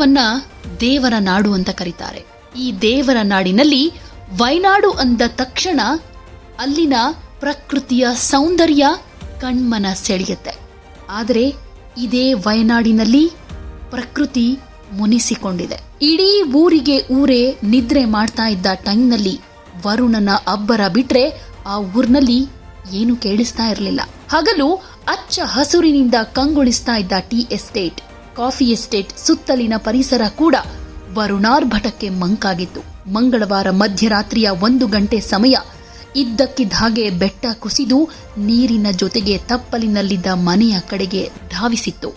ಕೇರಳವನ್ನ ದೇವರ ನಾಡು ಅಂತ ಕರೀತಾರೆ. ಈ ದೇವರ ನಾಡಿನಲ್ಲಿ ವೈನಾಡು ಅಂದ ತಕ್ಷಣ ಅಲ್ಲಿನ ಪ್ರಕೃತಿಯ ಸೌಂದರ್ಯ ಕಣ್ಮನ ಸೆಳೆಯುತ್ತೆ. ಆದರೆ ಇದೇ ವಯನಾಡಿನಲ್ಲಿ ಪ್ರಕೃತಿ ಮುನಿಸಿಕೊಂಡಿದೆ. ಇಡೀ ಊರಿಗೆ ಊರೇ ನಿದ್ರೆ ಮಾಡ್ತಾ ಇದ್ದ ಟೈಮ್ನಲ್ಲಿ ವರುಣನ ಅಬ್ಬರ ಬಿಟ್ರೆ ಆ ಊರ್ನಲ್ಲಿ ಏನು ಕೇಳಿಸ್ತಾ ಇರಲಿಲ್ಲ. ಹಗಲು ಅಚ್ಚ ಹಸುರಿನಿಂದ ಕಂಗೊಳಿಸ್ತಾ ಇದ್ದ ಟೀ ಎಸ್ಟೇಟ್. ಕಾಫಿ ಎಸ್ಟೇಟ್ ಸುತ್ತಲಿನ ಪರಿಸರ ಕೂಡ ವರುಣಾರ್ಭಟಕ್ಕೆ ಮಂಕಾಗಿತ್ತು. ಮಂಗಳವಾರ ಮಧ್ಯರಾತ್ರಿಯ ಒಂದು ಗಂಟೆ ಸಮಯ ಇದ್ದಕ್ಕಿದ್ದ ಹಾಗೆ ಬೆಟ್ಟ ಕುಸಿದು ನೀರಿನ ಜೊತೆಗೆ ತಪ್ಪಲಿನಲ್ಲಿದ್ದ ಮನೆಯ ಕಡೆಗೆ ಧಾವಿಸಿತ್ತು.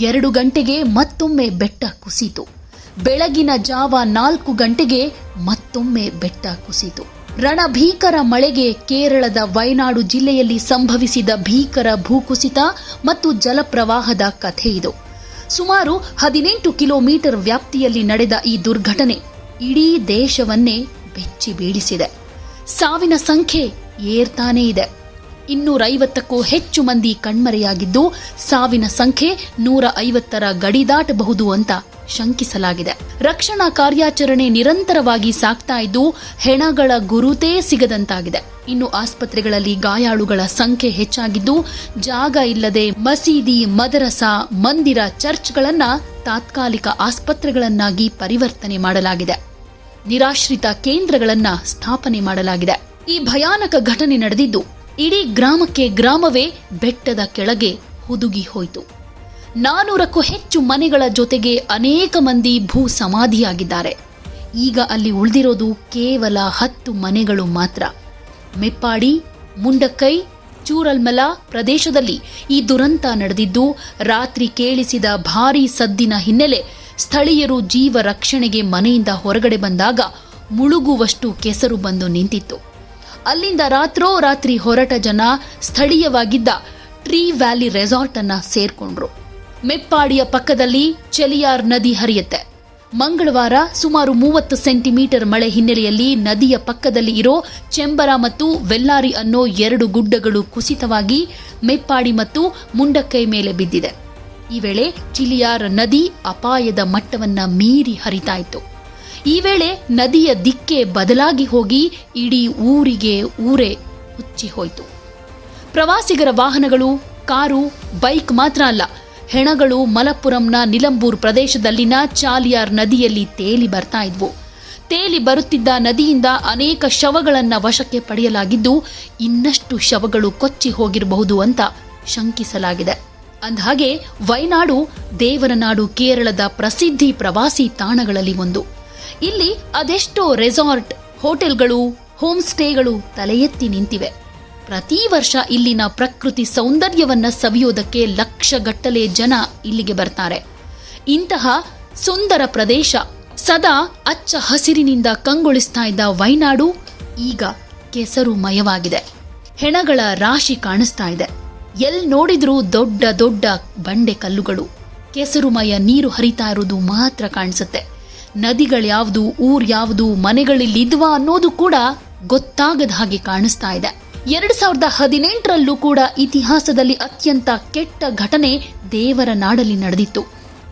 ಎರಡು ಗಂಟೆಗೆ ಮತ್ತೊಮ್ಮೆ ಬೆಟ್ಟ ಕುಸಿತು. ಬೆಳಗಿನ ಜಾವ ನಾಲ್ಕು ಗಂಟೆಗೆ ಮತ್ತೊಮ್ಮೆ ಬೆಟ್ಟ ಕುಸಿತು. ರಣಭೀಕರ ಮಳೆಗೆ ಕೇರಳದ ವಯನಾಡು ಜಿಲ್ಲೆಯಲ್ಲಿ ಸಂಭವಿಸಿದ ಭೀಕರ ಭೂಕುಸಿತ ಮತ್ತು ಜಲಪ್ರವಾಹದ ಕಥೆ ಇದು. ಸುಮಾರು ಹದಿನೆಂಟು ಕಿಲೋಮೀಟರ್ ವ್ಯಾಪ್ತಿಯಲ್ಲಿ ನಡೆದ ಈ ದುರ್ಘಟನೆ ಇಡೀ ದೇಶವನ್ನೇ ಬೆಚ್ಚಿ ಬೀಳಿಸಿದೆ. ಸಾವಿನ ಸಂಖ್ಯೆ ಏರ್ತಾನೇ ಇದೆ. ಇನ್ನೂರೈವತ್ತಕ್ಕೂ ಹೆಚ್ಚು ಮಂದಿ ಕಣ್ಮರೆಯಾಗಿದ್ದು ಸಾವಿನ ಸಂಖ್ಯೆ ನೂರ ಐವತ್ತರ ಗಡಿ ದಾಟಬಹುದು ಅಂತ ಶಂಕಿಸಲಾಗಿದೆ. ರಕ್ಷಣಾ ಕಾರ್ಯಾಚರಣೆ ನಿರಂತರವಾಗಿ ಸಾಗ್ತಾ ಇದ್ದು, ಹೆಣಗಳ ಗುರುತೇ ಸಿಗದಂತಾಗಿದೆ. ಇನ್ನು ಆಸ್ಪತ್ರೆಗಳಲ್ಲಿ ಗಾಯಾಳುಗಳ ಸಂಖ್ಯೆ ಹೆಚ್ಚಾಗಿದ್ದು, ಜಾಗ ಇಲ್ಲದೆ ಮಸೀದಿ, ಮದರಸ, ಮಂದಿರ ಚರ್ಚ್ಗಳನ್ನ ತಾತ್ಕಾಲಿಕ ಆಸ್ಪತ್ರೆಗಳನ್ನಾಗಿ ಪರಿವರ್ತನೆ ಮಾಡಲಾಗಿದೆ. ನಿರಾಶ್ರಿತ ಕೇಂದ್ರಗಳನ್ನ ಸ್ಥಾಪನೆ ಮಾಡಲಾಗಿದೆ. ಈ ಭಯಾನಕ ಘಟನೆ ನಡೆದಿದ್ದು, ಇಡೀ ಗ್ರಾಮಕ್ಕೆ ಗ್ರಾಮವೇ ಬೆಟ್ಟದ ಕೆಳಗೆ ಹುದುಗಿ ಹೋಯಿತು. ನಾನೂರಕ್ಕೂ ಹೆಚ್ಚು ಮನೆಗಳ ಜೊತೆಗೆ ಅನೇಕ ಮಂದಿ ಭೂ ಸಮಾಧಿಯಾಗಿದ್ದಾರೆ. ಈಗ ಅಲ್ಲಿ ಉಳಿದಿರೋದು ಕೇವಲ ಹತ್ತು ಮನೆಗಳು ಮಾತ್ರ. ಮೆಪ್ಪಾಡಿ, ಮುಂಡಕ್ಕೈ, ಚೂರಲ್ಮಲ ಪ್ರದೇಶದಲ್ಲಿ ಈ ದುರಂತ ನಡೆದಿದ್ದು, ರಾತ್ರಿ ಕೇಳಿಸಿದ ಭಾರೀ ಸದ್ದಿನ ಹಿನ್ನೆಲೆ ಸ್ಥಳೀಯರು ಜೀವ ರಕ್ಷಣೆಗೆ ಮನೆಯಿಂದ ಹೊರಗಡೆ ಬಂದಾಗ ಮುಳುಗುವಷ್ಟು ಕೆಸರು ಬಂದು ನಿಂತಿತ್ತು. ಅಲ್ಲಿಂದ ರಾತ್ರೋ ರಾತ್ರಿ ಹೊರಟ ಜನ ಸ್ಥಳೀಯವಾಗಿದ್ದ ಟ್ರೀ ವ್ಯಾಲಿ ರೆಸಾರ್ಟ್ ಅನ್ನ ಸೇರ್ಕೊಂಡ್ರು. ಮೆಪ್ಪಾಡಿಯ ಪಕ್ಕದಲ್ಲಿ ಚೆಲಿಯಾರ್ ನದಿ ಹರಿಯುತ್ತೆ. ಮಂಗಳವಾರ ಸುಮಾರು ಮೂವತ್ತು ಸೆಂಟಿಮೀಟರ್ ಮಳೆ ಹಿನ್ನೆಲೆಯಲ್ಲಿ ನದಿಯ ಪಕ್ಕದಲ್ಲಿ ಇರೋ ಚೆಂಬರ ಮತ್ತು ವೆಲ್ಲಾರಿ ಅನ್ನೋ ಎರಡು ಗುಡ್ಡಗಳು ಕುಸಿತವಾಗಿ ಮೆಪ್ಪಾಡಿ ಮತ್ತು ಮುಂಡಕ್ಕೈ ಮೇಲೆ ಬಿದ್ದಿದೆ. ಈ ವೇಳೆ ಚಿಲಿಯಾರ್ ನದಿ ಅಪಾಯದ ಮಟ್ಟವನ್ನ ಮೀರಿ ಹರಿತಾ ಇತ್ತು. ಈ ವೇಳೆ ನದಿಯ ದಿಕ್ಕೆ ಬದಲಾಗಿ ಹೋಗಿ ಇಡೀ ಊರಿಗೆ ಊರೇ ಹುಚ್ಚಿ ಹೋಯಿತು. ಪ್ರವಾಸಿಗರ ವಾಹನಗಳು, ಕಾರು, ಬೈಕ್ ಮಾತ್ರ ಅಲ್ಲ ಹೆಣಗಳು ಮಲಪ್ಪುರಂನ ನಿಲಂಬೂರ್ ಪ್ರದೇಶದಲ್ಲಿನ ಚಾಲಿಯಾರ್ ನದಿಯಲ್ಲಿ ತೇಲಿ ಬರ್ತಾ ಇದ್ವು. ತೇಲಿ ಬರುತ್ತಿದ್ದ ನದಿಯಿಂದ ಅನೇಕ ಶವಗಳನ್ನು ವಶಕ್ಕೆ ಪಡೆಯಲಾಗಿದ್ದು, ಇನ್ನಷ್ಟು ಶವಗಳು ಕೊಚ್ಚಿ ಹೋಗಿರಬಹುದು ಅಂತ ಶಂಕಿಸಲಾಗಿದೆ. ಅಂದಹಾಗೆ, ವೈನಾಡು ದೇವರ ನಾಡು ಕೇರಳದ ಪ್ರಸಿದ್ಧಿ ಪ್ರವಾಸಿ ತಾಣಗಳಲ್ಲಿ ಒಂದು. ಇಲ್ಲಿ ಅದೆಷ್ಟೋ ರೆಸಾರ್ಟ್, ಹೋಟೆಲ್ಗಳು ಹೋಮ್ ಸ್ಟೇಗಳು ತಲೆ ನಿಂತಿವೆ. ಪ್ರತಿ ವರ್ಷ ಇಲ್ಲಿನ ಪ್ರಕೃತಿ ಸೌಂದರ್ಯವನ್ನು ಸವಿಯೋದಕ್ಕೆ ಲಕ್ಷಗಟ್ಟಲೆ ಜನ ಇಲ್ಲಿಗೆ ಬರ್ತಾರೆ. ಇಂತಹ ಸುಂದರ ಪ್ರದೇಶ ಸದಾ ಅಚ್ಚ ಹಸಿರಿನಿಂದ ಕಂಗೊಳಿಸ್ತಾ ಇದ್ದ ವೈನಾಡು ಈಗ ಕೆಸರುಮಯವಾಗಿದೆ. ಹೆಣಗಳ ರಾಶಿ ಕಾಣಿಸ್ತಾ ಇದೆ. ಎಲ್ ನೋಡಿದ್ರೂ ದೊಡ್ಡ ದೊಡ್ಡ ಬಂಡೆ ಕಲ್ಲುಗಳು. ಕೆಸರುಮಯ ನೀರು ಹರಿತಾ ಇರೋದು ಮಾತ್ರ ಕಾಣಿಸುತ್ತೆ. ನದಿಗಳ್ಯಾವುದು ಊರ್ ಯಾವುದು ಮನೆಗಳಿಲ್ಲಿದ್ವಾ ಅನ್ನೋದು ಕೂಡ ಗೊತ್ತಾಗದ ಹಾಗೆ ಕಾಣಿಸ್ತಾ ಇದೆ. ಎರಡ್ ಸಾವಿರದ ಹದಿನೆಂಟರಲ್ಲೂ ಕೂಡ ಇತಿಹಾಸದಲ್ಲಿ ಅತ್ಯಂತ ಕೆಟ್ಟ ಘಟನೆ ದೇವರ ನಾಡಲ್ಲಿ ನಡೆದಿತ್ತು.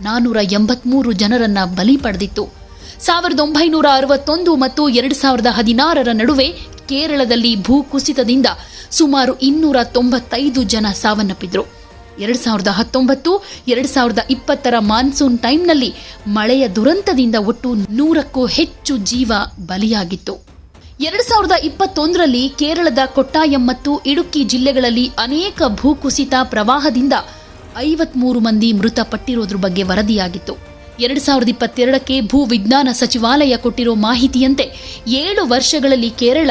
ನಾನ್ನೂರ ಎಂಬತ್ಮೂರು ಜನರನ್ನ ಬಲಿ ಪಡೆದಿತ್ತು. ಸಾವಿರದ ಒಂಬೈನೂರ ಅರವತ್ತೊಂದು ಮತ್ತು ಎರಡು ಸಾವಿರದ ಹದಿನಾರರ ನಡುವೆ ಕೇರಳದಲ್ಲಿ ಭೂಕುಸಿತದಿಂದ ಸುಮಾರು ಇನ್ನೂರ ತೊಂಬತ್ತೈದು ಜನ ಸಾವನ್ನಪ್ಪಿದ್ರು. ಎರಡು ಸಾವಿರದ ಹತ್ತೊಂಬತ್ತು, ಎರಡು ಸಾವಿರದ ಇಪ್ಪತ್ತರ ಮಾನ್ಸೂನ್ ಟೈಮ್ನಲ್ಲಿ ಮಳೆಯ ದುರಂತದಿಂದ ಒಟ್ಟು ನೂರಕ್ಕೂ ಹೆಚ್ಚು ಜೀವ ಬಲಿಯಾಗಿತ್ತು. ಎರಡ್ ಸಾವಿರದ ಇಪ್ಪತ್ತೊಂದರಲ್ಲಿ ಕೇರಳದ ಕೊಟ್ಟಾಯಂ ಮತ್ತು ಇಡುಕ್ಕಿ ಜಿಲ್ಲೆಗಳಲ್ಲಿ ಅನೇಕ ಭೂಕುಸಿತ ಪ್ರವಾಹದಿಂದ ಐವತ್ಮೂರು ಮಂದಿ ಮೃತಪಟ್ಟಿರೋದ್ರ ಬಗ್ಗೆ ವರದಿಯಾಗಿತ್ತು. ಎರಡು ಸಾವಿರದ ಇಪ್ಪತ್ತೆರಡಕ್ಕೆ ಭೂ ವಿಜ್ಞಾನ ಸಚಿವಾಲಯ ಕೊಟ್ಟಿರೋ ಮಾಹಿತಿಯಂತೆ ಏಳು ವರ್ಷಗಳಲ್ಲಿ ಕೇರಳ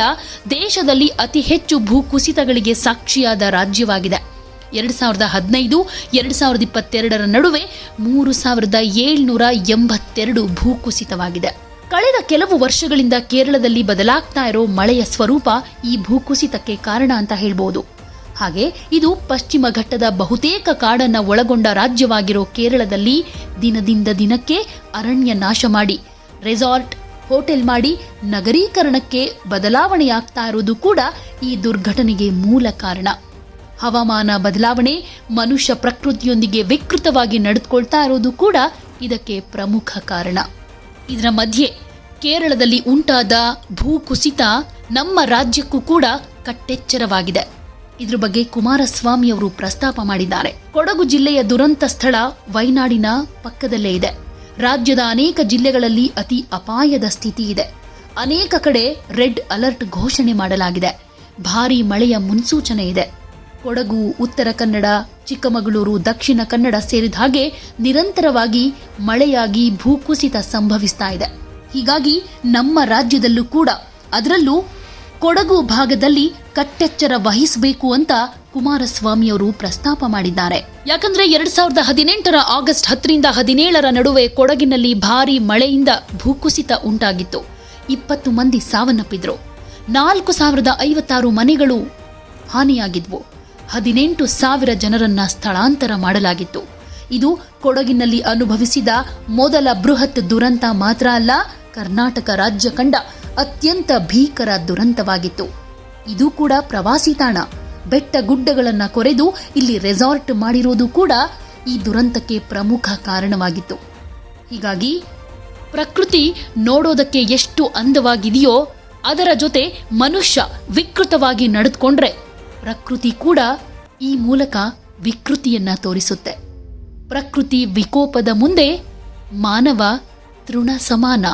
ದೇಶದಲ್ಲಿ ಅತಿ ಹೆಚ್ಚು ಭೂಕುಸಿತಗಳಿಗೆ ಸಾಕ್ಷಿಯಾದ ರಾಜ್ಯವಾಗಿದೆ. ಎರಡು ಸಾವಿರದ ಹದಿನೈದು, ಎರಡು ಸಾವಿರದ ಇಪ್ಪತ್ತೆರಡರ ನಡುವೆ ಮೂರು ಸಾವಿರದ ಏಳ್ನೂರ ಎಂಬತ್ತೆರಡು ಭೂಕುಸಿತವಾಗಿದೆ. ಕಳೆದ ಕೆಲವು ವರ್ಷಗಳಿಂದ ಕೇರಳದಲ್ಲಿ ಬದಲಾಗ್ತಾ ಇರೋ ಮಳೆಯ ಸ್ವರೂಪ ಈ ಭೂಕುಸಿತಕ್ಕೆ ಕಾರಣ ಅಂತ ಹೇಳ್ಬೋದು. ಹಾಗೆ ಇದು ಪಶ್ಚಿಮ ಘಟ್ಟದ ಬಹುತೇಕ ಕಾಡನ್ನು ಒಳಗೊಂಡ ರಾಜ್ಯವಾಗಿರೋ ಕೇರಳದಲ್ಲಿ ದಿನದಿಂದ ದಿನಕ್ಕೆ ಅರಣ್ಯ ನಾಶ ಮಾಡಿ, ರೆಸಾರ್ಟ್, ಹೋಟೆಲ್ ಮಾಡಿ ನಗರೀಕರಣಕ್ಕೆ ಬದಲಾವಣೆಯಾಗ್ತಾ ಇರೋದು ಕೂಡ ಈ ದುರ್ಘಟನೆಗೆ ಮೂಲ ಕಾರಣ. ಹವಾಮಾನ ಬದಲಾವಣೆ ಮನುಷ್ಯ ಪ್ರಕೃತಿಯೊಂದಿಗೆ ವಿಕೃತವಾಗಿ ನಡೆದುಕೊಳ್ತಾ ಇರೋದು ಕೂಡ ಇದಕ್ಕೆ ಪ್ರಮುಖ ಕಾರಣ. ಇದರ ಮಧ್ಯೆ ಕೇರಳದಲ್ಲಿ ಉಂಟಾದ ಭೂಕುಸಿತ ನಮ್ಮ ರಾಜ್ಯಕ್ಕೂ ಕೂಡ ಕಟ್ಟೆಚ್ಚರವಾಗಿದೆ. ಇದ್ರ ಬಗ್ಗೆ ಕುಮಾರಸ್ವಾಮಿ ಅವರು ಪ್ರಸ್ತಾಪ ಮಾಡಿದ್ದಾರೆ. ಕೊಡಗು ಜಿಲ್ಲೆಯ ದುರಂತ ಸ್ಥಳ ವೈನಾಡಿನ ಪಕ್ಕದಲ್ಲೇ ಇದೆ. ರಾಜ್ಯದ ಅನೇಕ ಜಿಲ್ಲೆಗಳಲ್ಲಿ ಅತಿ ಅಪಾಯದ ಸ್ಥಿತಿ ಇದೆ. ಅನೇಕ ಕಡೆ ರೆಡ್ ಅಲರ್ಟ್ ಘೋಷಣೆ ಮಾಡಲಾಗಿದೆ. ಭಾರೀ ಮಳೆಯ ಮುನ್ಸೂಚನೆ ಇದೆ. ಕೊಡಗು, ಉತ್ತರ ಕನ್ನಡ, ಚಿಕ್ಕಮಗಳೂರು, ದಕ್ಷಿಣ ಕನ್ನಡ ಸೇರಿದ ಹಾಗೆ ನಿರಂತರವಾಗಿ ಮಳೆಯಾಗಿ ಭೂಕುಸಿತ ಸಂಭವಿಸ್ತಾ ಇದೆ. ಹೀಗಾಗಿ ನಮ್ಮ ರಾಜ್ಯದಲ್ಲೂ ಕೂಡ ಅದರಲ್ಲೂ ಕೊಡಗು ಭಾಗದಲ್ಲಿ ಕಟ್ಟೆಚ್ಚರ ವಹಿಸಬೇಕು ಅಂತ ಕುಮಾರಸ್ವಾಮಿ ಅವರು ಪ್ರಸ್ತಾಪ ಮಾಡಿದ್ದಾರೆ. ಯಾಕಂದ್ರೆ ಎರಡ್ ಸಾವಿರದ ಹದಿನೆಂಟರ ಆಗಸ್ಟ್ ಹತ್ತರಿಂದ ಹದಿನೇಳರ ನಡುವೆ ಕೊಡಗಿನಲ್ಲಿ ಭಾರಿ ಮಳೆಯಿಂದ ಭೂಕುಸಿತ ಉಂಟಾಗಿತ್ತು. ಇಪ್ಪತ್ತು ಮಂದಿ ಸಾವನ್ನಪ್ಪಿದ್ರು. ನಾಲ್ಕು ಸಾವಿರದ ಐವತ್ತಾರು ಮನೆಗಳು ಹಾನಿಯಾಗಿದ್ವು. ಹದಿನೆಂಟು ಸಾವಿರ ಜನರನ್ನ ಸ್ಥಳಾಂತರ ಮಾಡಲಾಗಿತ್ತು. ಇದು ಕೊಡಗಿನಲ್ಲಿ ಅನುಭವಿಸಿದ ಮೊದಲ ಬೃಹತ್ ದುರಂತ ಮಾತ್ರ ಅಲ್ಲ ಕರ್ನಾಟಕ ರಾಜ್ಯ ಕಂಡ ಅತ್ಯಂತ ಭೀಕರ ದುರಂತವಾಗಿತ್ತು. ಇದು ಕೂಡ ಪ್ರವಾಸಿ ತಾಣ. ಬೆಟ್ಟ ಗುಡ್ಡಗಳನ್ನು ಕೊರೆದು ಇಲ್ಲಿ ರೆಸಾರ್ಟ್ ಮಾಡಿರೋದು ಕೂಡ ಈ ದುರಂತಕ್ಕೆ ಪ್ರಮುಖ ಕಾರಣವಾಗಿತ್ತು. ಹೀಗಾಗಿ ಪ್ರಕೃತಿ ನೋಡೋದಕ್ಕೆ ಎಷ್ಟು ಅಂದವಾಗಿದೆಯೋ ಅದರ ಜೊತೆ ಮನುಷ್ಯ ವಿಕೃತವಾಗಿ ನಡೆದುಕೊಂಡ್ರೆ ಪ್ರಕೃತಿ ಕೂಡ ಈ ಮೂಲಕ ವಿಕೃತಿಯನ್ನ ತೋರಿಸುತ್ತೆ. ಪ್ರಕೃತಿ ವಿಕೋಪದ ಮುಂದೆ ಮಾನವ ತೃಣ ಸಮಾನ.